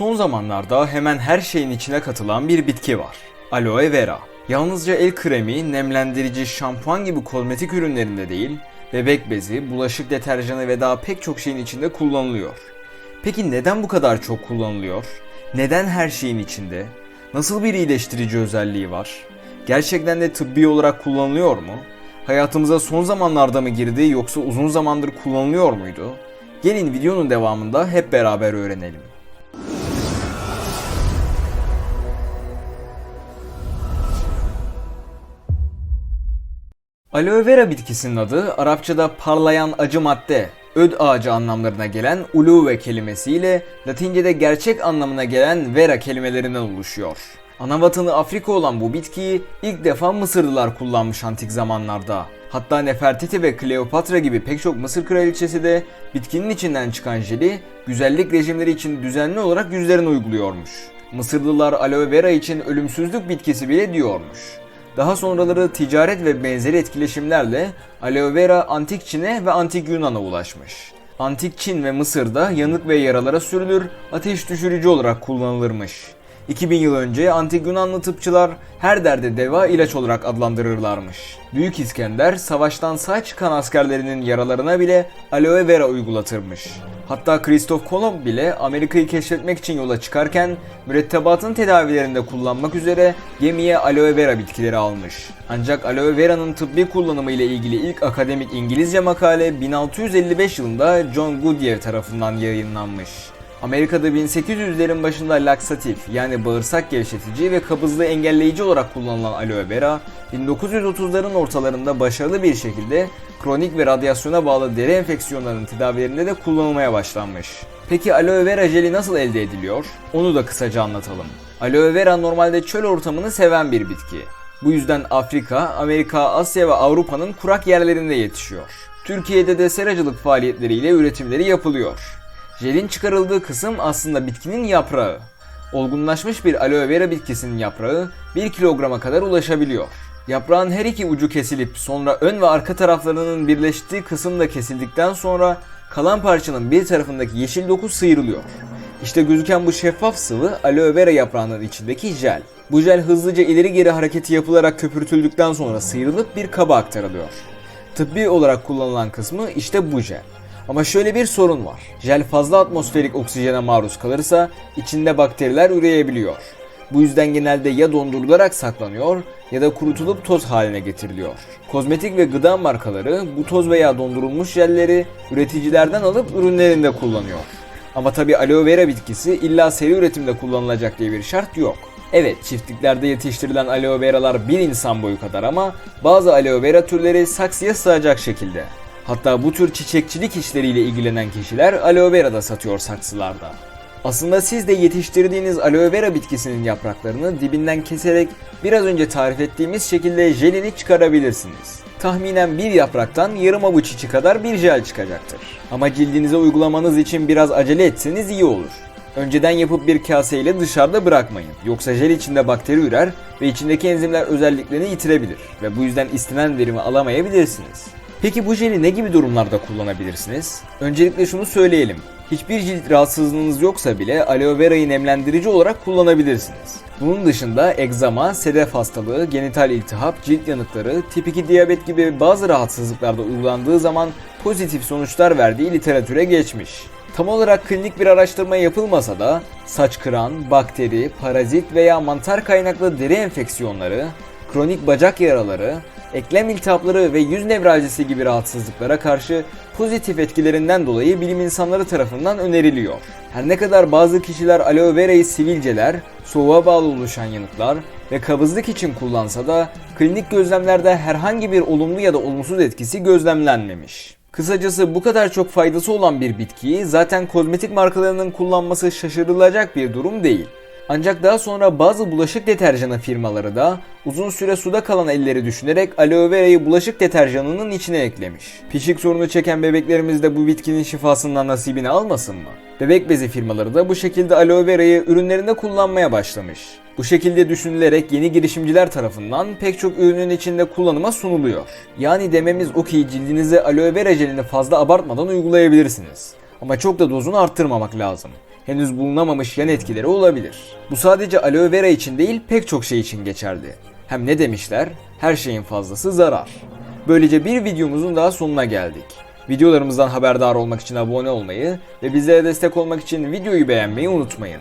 Son zamanlarda hemen her şeyin içine katılan bir bitki var. Aloe vera. Yalnızca el kremi, nemlendirici, şampuan gibi kozmetik ürünlerinde değil, bebek bezi, bulaşık deterjanı ve daha pek çok şeyin içinde kullanılıyor. Peki neden bu kadar çok kullanılıyor? Neden her şeyin içinde? Nasıl bir iyileştirici özelliği var? Gerçekten de tıbbi olarak kullanılıyor mu? Hayatımıza son zamanlarda mı girdi yoksa uzun zamandır kullanılıyor muydu? Gelin videonun devamında hep beraber öğrenelim. Aloe vera bitkisinin adı Arapçada parlayan acı madde, öd ağacı anlamlarına gelen uluve kelimesiyle Latince'de gerçek anlamına gelen vera kelimelerinden oluşuyor. Ana vatanı Afrika olan bu bitkiyi ilk defa Mısırlılar kullanmış antik zamanlarda. Hatta Nefertiti ve Kleopatra gibi pek çok Mısır kraliçesi de bitkinin içinden çıkan jeli güzellik rejimleri için düzenli olarak yüzlerine uyguluyormuş. Mısırlılar aloe vera için ölümsüzlük bitkisi bile diyormuş. Daha sonraları ticaret ve benzeri etkileşimlerle aloe vera antik Çin'e ve antik Yunan'a ulaşmış. Antik Çin ve Mısır'da yanık ve yaralara sürülür, ateş düşürücü olarak kullanılırmış. 2000 yıl önce antik Yunanlı tıpçılar her derde deva ilaç olarak adlandırırlarmış. Büyük İskender savaştan sağ çıkan askerlerinin yaralarına bile aloe vera uygulatırmış. Hatta Kristof Kolomb bile Amerika'yı keşfetmek için yola çıkarken mürettebatın tedavilerinde kullanmak üzere gemiye aloe vera bitkileri almış. Ancak aloe vera'nın tıbbi kullanımı ile ilgili ilk akademik İngilizce makale 1655 yılında John Goodyear tarafından yayınlanmış. Amerika'da 1800'lerin başında laksatif yani bağırsak gevşetici ve kabızlığı engelleyici olarak kullanılan aloe vera 1930'ların ortalarında başarılı bir şekilde kronik ve radyasyona bağlı deri enfeksiyonlarının tedavilerinde de kullanılmaya başlanmış. Peki aloe vera jeli nasıl elde ediliyor? Onu da kısaca anlatalım. Aloe vera normalde çöl ortamını seven bir bitki. Bu yüzden Afrika, Amerika, Asya ve Avrupa'nın kurak yerlerinde yetişiyor. Türkiye'de de seracılık faaliyetleriyle üretimleri yapılıyor. Jelin çıkarıldığı kısım aslında bitkinin yaprağı. Olgunlaşmış bir aloe vera bitkisinin yaprağı 1 kilograma kadar ulaşabiliyor. Yaprağın her iki ucu kesilip sonra ön ve arka taraflarının birleştiği kısım da kesildikten sonra kalan parçanın bir tarafındaki yeşil doku sıyrılıyor. İşte gözüken bu şeffaf sıvı aloe vera yaprağının içindeki jel. Bu jel hızlıca ileri geri hareketi yapılarak köpürtüldükten sonra sıyrılıp bir kaba aktarılıyor. Tıbbi olarak kullanılan kısmı işte bu jel. Ama şöyle bir sorun var. Jel fazla atmosferik oksijene maruz kalırsa içinde bakteriler üreyebiliyor. Bu yüzden genelde ya dondurularak saklanıyor ya da kurutulup toz haline getiriliyor. Kozmetik ve gıda markaları bu toz veya dondurulmuş jelleri üreticilerden alıp ürünlerinde kullanıyor. Ama tabi aloe vera bitkisi illa seri üretimde kullanılacak diye bir şart yok. Evet çiftliklerde yetiştirilen aloe veralar bir insan boyu kadar ama bazı aloe vera türleri saksıya sığacak şekilde. Hatta bu tür çiçekçilik işleriyle ilgilenen kişiler aloe vera da satıyor saksılarda. Aslında siz de yetiştirdiğiniz aloe vera bitkisinin yapraklarını dibinden keserek biraz önce tarif ettiğimiz şekilde jelini çıkarabilirsiniz. Tahminen bir yapraktan yarım avuç içi kadar bir jel çıkacaktır. Ama cildinize uygulamanız için biraz acele etseniz iyi olur. Önceden yapıp bir kaseyle dışarıda bırakmayın. Yoksa jel içinde bakteri ürer ve içindeki enzimler özelliklerini yitirebilir ve bu yüzden istenen verimi alamayabilirsiniz. Peki bu jeli ne gibi durumlarda kullanabilirsiniz? Öncelikle şunu söyleyelim. Hiçbir cilt rahatsızlığınız yoksa bile aloe vera'yı nemlendirici olarak kullanabilirsiniz. Bunun dışında egzama, sedef hastalığı, genital iltihap, cilt yanıkları, tip 2 diyabet gibi bazı rahatsızlıklarda uygulandığı zaman pozitif sonuçlar verdiği literatüre geçmiş. Tam olarak klinik bir araştırma yapılmasa da saç kıran, bakteri, parazit veya mantar kaynaklı deri enfeksiyonları, kronik bacak yaraları, eklem iltihapları ve yüz nevraljisi gibi rahatsızlıklara karşı pozitif etkilerinden dolayı bilim insanları tarafından öneriliyor. Her ne kadar bazı kişiler aloe vera'yı sivilceler, soğuğa bağlı oluşan yanıklar ve kabızlık için kullansa da klinik gözlemlerde herhangi bir olumlu ya da olumsuz etkisi gözlemlenmemiş. Kısacası bu kadar çok faydası olan bir bitkiyi zaten kozmetik markalarının kullanması şaşırılacak bir durum değil. Ancak daha sonra bazı bulaşık deterjanı firmaları da uzun süre suda kalan elleri düşünerek aloe vera'yı bulaşık deterjanının içine eklemiş. Pişik sorunu çeken bebeklerimiz de bu bitkinin şifasından nasibini almasın mı? Bebek bezi firmaları da bu şekilde aloe vera'yı ürünlerinde kullanmaya başlamış. Bu şekilde düşünülerek yeni girişimciler tarafından pek çok ürünün içinde kullanıma sunuluyor. Yani dememiz o ki cildinize aloe vera jelini fazla abartmadan uygulayabilirsiniz. Ama çok da dozunu arttırmamak lazım. Henüz bulunamamış yan etkileri olabilir. Bu sadece aloe vera için değil pek çok şey için geçerli. Hem ne demişler? Her şeyin fazlası zarar. Böylece bir videomuzun daha sonuna geldik. Videolarımızdan haberdar olmak için abone olmayı ve bizlere destek olmak için videoyu beğenmeyi unutmayın.